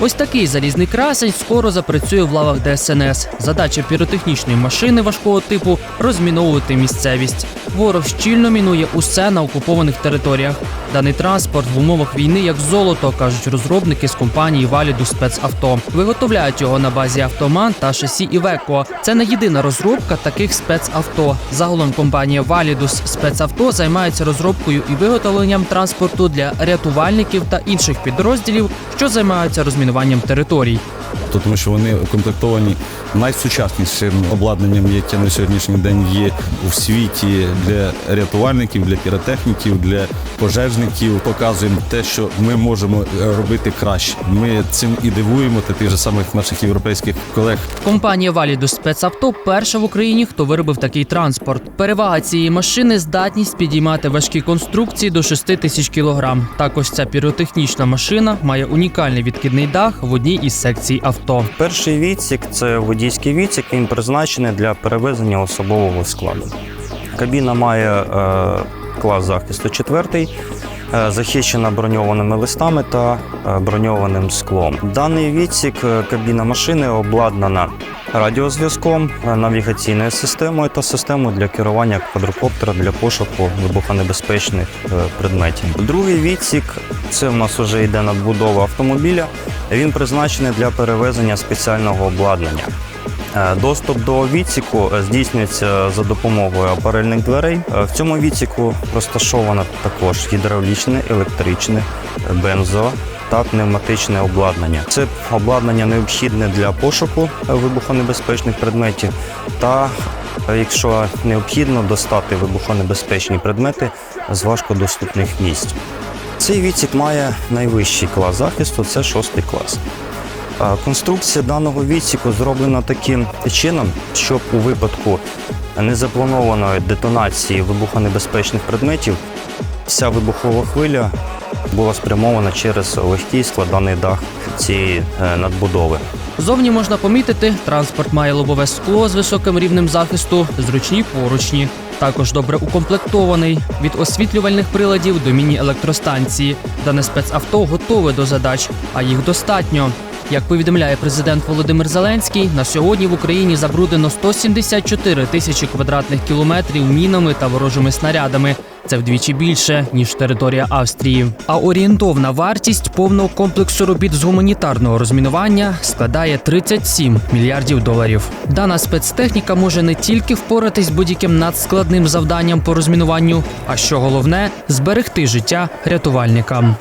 Ось такий залізний красень скоро запрацює в лавах ДСНС. Задача піротехнічної машини важкого типу розміновувати місцевість. Ворог щільно мінує усе на окупованих територіях. Даний транспорт в умовах війни як золото, кажуть розробники з компанії Валіду спецавто. Виготовляють його на базі автоман та шасі Івеко. Це не єдина розробка таких спецавто. Загалом компанія Валідус спецавто займається розробкою і виготовленням транспорту для рятувальників та інших підрозділів, що займаються розмінуванням територій. То тому що вони укомплектовані найсучаснішим обладнанням, яке на сьогоднішній день є у світі для рятувальників, для піротехніків, для пожежників. Показуємо те, що ми можемо е, робити краще. Ми цим і дивуємо та тих же самих наших європейських колег. Компанія Валідус спецавто перша в Україні, хто виробив такий транспорт. Перевага цієї машини здатність підіймати важкі конструкції до 6 тисяч кілограм. Також ця піротехнічна машина має унікальний відкидний дах в одній із секцій авто. Перший відсік це водійський відсік. Він призначений для перевезення особового складу. Кабіна має е, клас захисту четвертий, е, захищена броньованими листами та е, броньованим склом. Даний відсік е, кабіна машини обладнана радіозв'язком, е, навігаційною системою та системою для керування квадрокоптера для пошуку вибухонебезпечних предметів. Другий відсік це в нас вже йде надбудова автомобіля. Він призначений для перевезення спеціального обладнання. Е, Доступ до відсіку е, здійснюється за допомогою апарельних дверей. Е, В цьому відсіку розташовано також гідравлічне, електричне, е, бензо та пневматичне обладнання. Це обладнання необхідне для пошуку е, вибухонебезпечних предметів та е, Якщо необхідно достати вибухонебезпечні предмети з важкодоступних місць. Цей відсік має найвищий клас захисту це шостий клас. Конструкція даного відсіку зроблена таким чином, щоб у випадку незапланованої детонації вибухонебезпечних предметів вся вибухова хвиля була спрямована через легкий складаний дах цієї е, надбудови. Зовні можна помітити, транспорт має лобове скло з високим рівнем захисту, зручні поручні. Також добре укомплектований від освітлювальних приладів до міні-електростанції. Дане спецавто готове до задач, а їх достатньо. Як повідомляє президент Володимир Зеленський, на сьогодні в Україні забруднено 174 тисячі квадратних кілометрів мінами та ворожими снарядами. Це вдвічі більше ніж територія Австрії. А орієнтовна вартість повного комплексу робіт з гуманітарного розмінування складає 37 мільярдів доларів. Дана спецтехніка може не тільки впоратись будь-яким надскладним завданням по розмінуванню, а що головне зберегти життя рятувальникам.